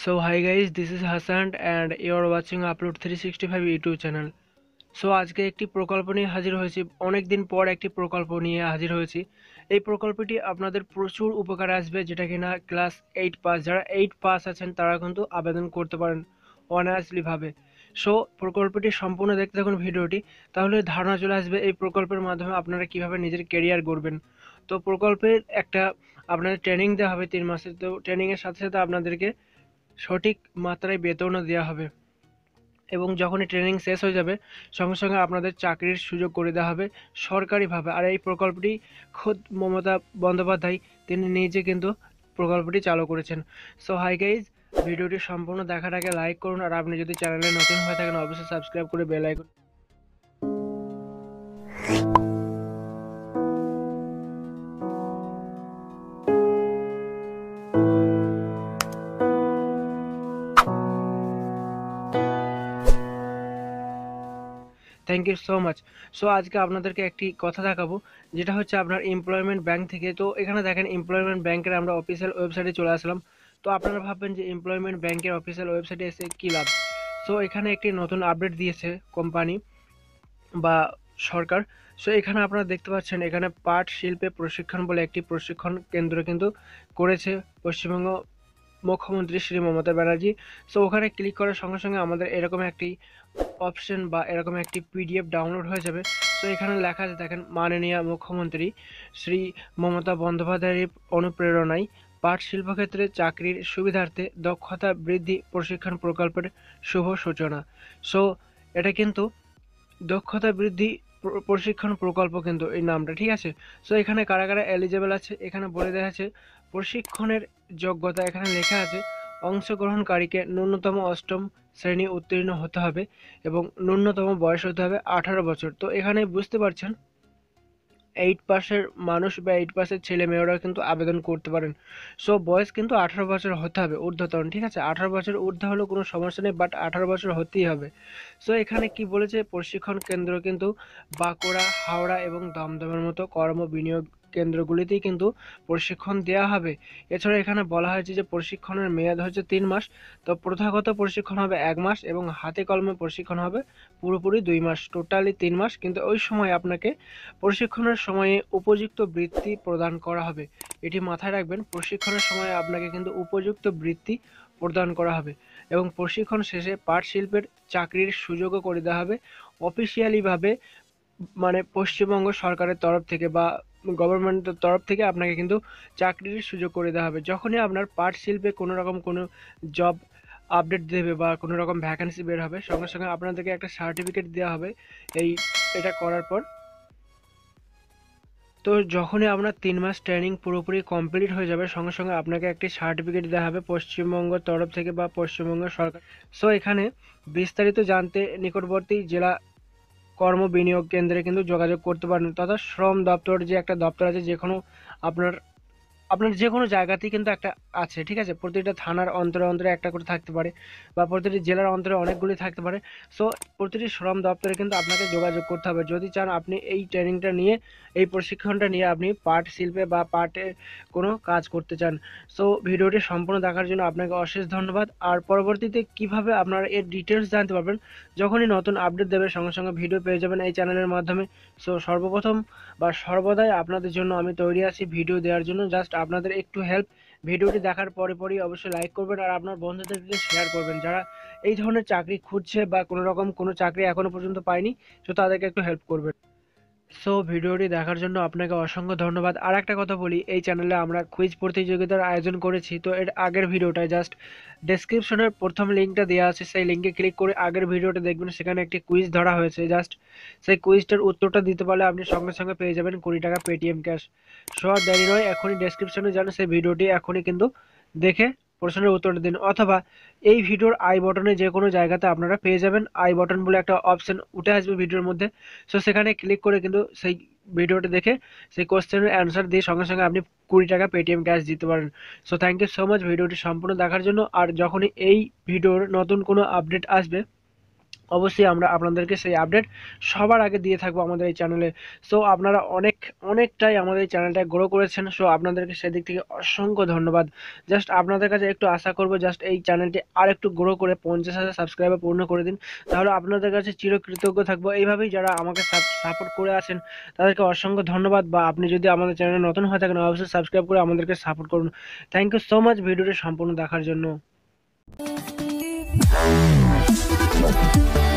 So hi guys, this is Hassan and you are watching Upload 365 YouTube channel. So আজকে একটি প্রকল্প নিয়ে হাজির হয়েছি। অনেক দিন পর একটি প্রকল্প নিয়ে হাজির হয়েছি। এই প্রকল্পটি আপনাদের প্রচুর উপকার আসবে যেটা কিনা ক্লাস এইট পাস যারা এইট পাস আছেন তারা কিন্তু আবেদন করতে পারেন অনায়াসলিভাবে সো প্রকল্পটি সম্পূর্ণ দেখতে থাকুন ভিডিওটি তাহলে ধারণা চলে আসবে এই প্রকল্পের মাধ্যমে আপনারা কীভাবে নিজের কেরিয়ার গড়বেন। তো প্রকল্পের একটা আপনাদের ট্রেনিং দেওয়া হবে তিন মাসের। তো ট্রেনিংয়ের সাথে সাথে আপনাদেরকে সঠিক মাত্রায় বেতনও দেওয়া হবে। এবং যখনই ট্রেনিং শেষ হয়ে যাবে, সঙ্গে সঙ্গে আপনাদের চাকরির সুযোগ করে দেওয়া হবে সরকারিভাবে। আর এই প্রকল্পটি খোদ মমতা বন্দ্যোপাধ্যায়, তিনি নিজে কিন্তু প্রকল্পটি চালু করেছেন। সো হাই গাইজ ভিডিওটি সম্পূর্ণ দেখার আগে লাইক করুন। আর আপনি যদি চ্যানেলে নতুন হয়ে থাকেন, অবশ্যই সাবস্ক্রাইব করে bell icon thank you so much so আজকে আপনাদেরকে একটি কথা দেখাবো, যেটা হচ্ছে আপনার এমপ্লয়মেন্ট ব্যাংক থেকে। তো, এখানে দেখেন এমপ্লয়মেন্ট ব্যাংকের আমরা অফিসিয়াল ওয়েবসাইটে চলে আসলাম। তো, আপনারা ভাববেন যে এমপ্লয়মেন্ট ব্যাংকের অফিসিয়াল ওয়েবসাইটে এসে কী লাভ? সো এখানে একটি নতুন আপডেট দিয়েছে কোম্পানি বা সরকার। সো এখানে আপনারা দেখতে পাচ্ছেন, এখানে পাট শিল্পে প্রশিক্ষণ বলে একটি প্রশিক্ষণ কেন্দ্র কিন্তু করেছে পশ্চিমবঙ্গ মুখ্যমন্ত্রী শ্রী মমতা ব্যানার্জি। সো ওখানে ক্লিক করার সঙ্গে সঙ্গে আমাদের এরকম একটি অপশন বা এরকম একটি পিডিএফ ডাউনলোড হয়ে যাবে। তো এখানে লেখা আছে, দেখেন, মাননীয় মুখ্যমন্ত্রী শ্রী মমতা বন্দ্যোপাধ্যায়ের অনুপ্রেরণায় পাট শিল্পক্ষেত্রে চাকরির সুবিধার্থে দক্ষতা বৃদ্ধি প্রশিক্ষণ প্রকল্পের শুভ সূচনা। সো এটা কিন্তু দক্ষতা বৃদ্ধি প্রশিক্ষণ প্রকল্প কিন্তু এই নামটা, ঠিক আছে? সো এখানে কারা কারা এলিজেবল আছে? এখানে বলে দেওয়া আছে, প্রশিক্ষণের যোগ্যতা এখানে লেখা আছে অংশগ্রহণকারীকে ন্যূনতম অষ্টম শ্রেণি উত্তীর্ণ হতে হবে এবং ন্যূনতম বয়স হতে হবে আঠারো বছর। তো এখানে বুঝতে পারছেন এইট পাসের মানুষ বা এইট পাসের ছেলে মেয়েরা কিন্তু আবেদন করতে পারেন। সো বয়স কিন্তু আঠারো বছর হতে হবে ঊর্ধ্বতন, ঠিক আছে? আঠারো বছর ঊর্ধ্ব হলেও কোনো সমস্যা নেই বাট আঠারো বছর হতেই হবে। সো এখানে কি বলেছে? প্রশিক্ষণ কেন্দ্র কিন্তু বাঁকুড়া, হাওড়া এবং দমদমের মতো কর্ম বিনিয়োগ কেন্দ্রগুলিতেই কিন্তু প্রশিক্ষণ দেওয়া হবে। এছাড়া এখানে বলা হয়েছে যে প্রশিক্ষণের মেয়াদ হচ্ছে তিন মাস। তো প্রথাগত প্রশিক্ষণ হবে এক মাস এবং হাতে কলমে প্রশিক্ষণ হবে পুরোপুরি দুই মাস, টোটালি তিন মাস। কিন্তু ওই সময় আপনাকে প্রশিক্ষণের সময়ে উপযুক্ত বৃত্তি প্রদান করা হবে। এটি মাথায় রাখবেন, প্রশিক্ষণের সময় আপনাকে কিন্তু উপযুক্ত বৃত্তি প্রদান করা হবে এবং প্রশিক্ষণ শেষে পাট শিল্পের চাকরির সুযোগও করে দেওয়া হবে। অফিসিয়ালিভাবে মানে পশ্চিমবঙ্গ সরকারের তরফ থেকে বা গভর্নমেন্টের তরফ থেকে আপনাকে কিন্তু চাকরির সুযোগ করে দেওয়া হবে। যখনই আপনার পাট শিল্পে কোনো রকম কোনো জব আপডেট দেবে বা কোনো রকম ভ্যাকেন্সি বের হবে, সঙ্গে সঙ্গে আপনাদেরকে একটা সার্টিফিকেট দেওয়া হবে। এই, এটা করার পর তো যখনই আপনার তিন মাস ট্রেনিং পুরোপুরি কমপ্লিট হয়ে যাবে, সঙ্গে সঙ্গে আপনাকে একটি সার্টিফিকেট দেওয়া হবে পশ্চিমবঙ্গ তরফ থেকে বা পশ্চিমবঙ্গ সরকার। সো এখানে বিস্তারিত জানতে নিকটবর্তী জেলা কর্ম বিনিয়োগ কেন্দ্রে কিন্তু যোগাযোগ করতে পারেন। তথা শ্রম দপ্তর যে একটা দপ্তর আছে যে কোনো আপনার আপনার যে কোনো জায়গাতেই কিন্তু একটা আছে, ঠিক আছে? প্রতিটা থানার অন্তরে অন্তরে একটা করে থাকতে পারে বা প্রতিটি জেলার অন্তরে অনেকগুলি থাকতে পারে। সো প্রতিটি শ্রম দপ্তরে কিন্তু আপনাকে যোগাযোগ করতে হবে। যদি চান আপনি এই ট্রেনিংটা নিয়ে, এই প্রশিক্ষণটা নিয়ে আপনি পাট শিল্পে বা পাটে কোনো কাজ করতে চান। সো ভিডিওটি সম্পূর্ণ দেখার জন্য আপনাকে অশেষ ধন্যবাদ। আর পরবর্তীতে কীভাবে আপনারা এর ডিটেলস জানতে পারবেন, যখনই নতুন আপডেট দেবে সঙ্গে সঙ্গে ভিডিও পেয়ে যাবেন এই চ্যানেলের মাধ্যমে। সো সর্বপ্রথম বা সর্বদাই আপনাদের জন্য আমি তৈরি আছি ভিডিও দেওয়ার জন্য। জাস্ট আপনাদের একটু হেল্প ভিডিওটি দেখার পরে পরেই অবশ্যই লাইক করবেন আর আপনার বন্ধুদেরকে শেয়ার করবেন। যারা এই ধরনের চাকরি খুঁজছে বা কোনো রকম কোনো চাকরি এখনও পর্যন্ত পায়নি, তো তাদেরকে একটু হেল্প করবেন। সো ভিডিওটি দেখার জন্য আপনাকে অসংখ্য ধন্যবাদ। আর একটা কথা বলি, এই চ্যানেলে আমরা কুইজ প্রতিযোগিতার আয়োজন করেছি, তো এর আগের ভিডিওটায় জাস্ট ডেসক্রিপশনের প্রথম লিঙ্কটা দেওয়া আছে, সেই লিঙ্কে ক্লিক করে আগের ভিডিওটা দেখবেন, সেখানে একটি কুইজ ধরা হয়েছে। জাস্ট সেই কুইজটার উত্তরটা দিতে পারলে আপনি সঙ্গে সঙ্গে পেয়ে যাবেন কুড়ি টাকা পেটিএম ক্যাশ সো আর দেরি নয়, এখনই ডেসক্রিপশনে যান, সেই ভিডিওটি এখনই কিন্তু দেখে প্রশ্নের উত্তর দিন। অথবা এই ভিডিওর আই বটনে যে কোনো জায়গাতে আপনারা পেয়ে যাবেন আই বটন বলে একটা অপশন উঠে আসবে ভিডিওর মধ্যে। সো সেখানে ক্লিক করে কিন্তু সেই ভিডিওটা দেখে সেই কোশ্চেনের অ্যান্সার দিয়ে সঙ্গে সঙ্গে আপনি কুড়ি টাকা পেটিএম ক্যাশ দিতে পারেন। So thank you so much ভিডিওটি সম্পূর্ণ দেখার জন্য। আর যখনই এই ভিডিওর নতুন কোনো আপডেট আসবে অবশ্যই আমরা আপনাদেরকে সেই আপডেট সবার আগে দিয়ে থাকব আমাদের এই চ্যানেলে সো আপনারা অনেক, অনেকটাই আমাদের এই চ্যানেলটা গ্রো করেছেন। সো আপনাদেরকে সেদিক থেকে অসংখ্য ধন্যবাদ। জাস্ট আপনাদের কাছে একটু আশা করব জাস্ট এই চ্যানেলটি আর একটু গ্রো করে পঞ্চাশ হাজার সাবস্ক্রাইবার পূর্ণ করে দিন। তাহলে আপনাদের কাছে চিরকৃতজ্ঞ থাকব। এইভাবেই যারা আমাকে সাপোর্ট করে আছেন, তাদেরকে অসংখ্য ধন্যবাদ। বা আপনি যদি আমাদের চ্যানেলে নতুন হয়ে থাকেন, অবশ্যই সাবস্ক্রাইব করে আমাদেরকে সাপোর্ট করুন। থ্যাংক ইউ সো মাচ ভিডিওটি সম্পূর্ণ দেখার জন্য। December.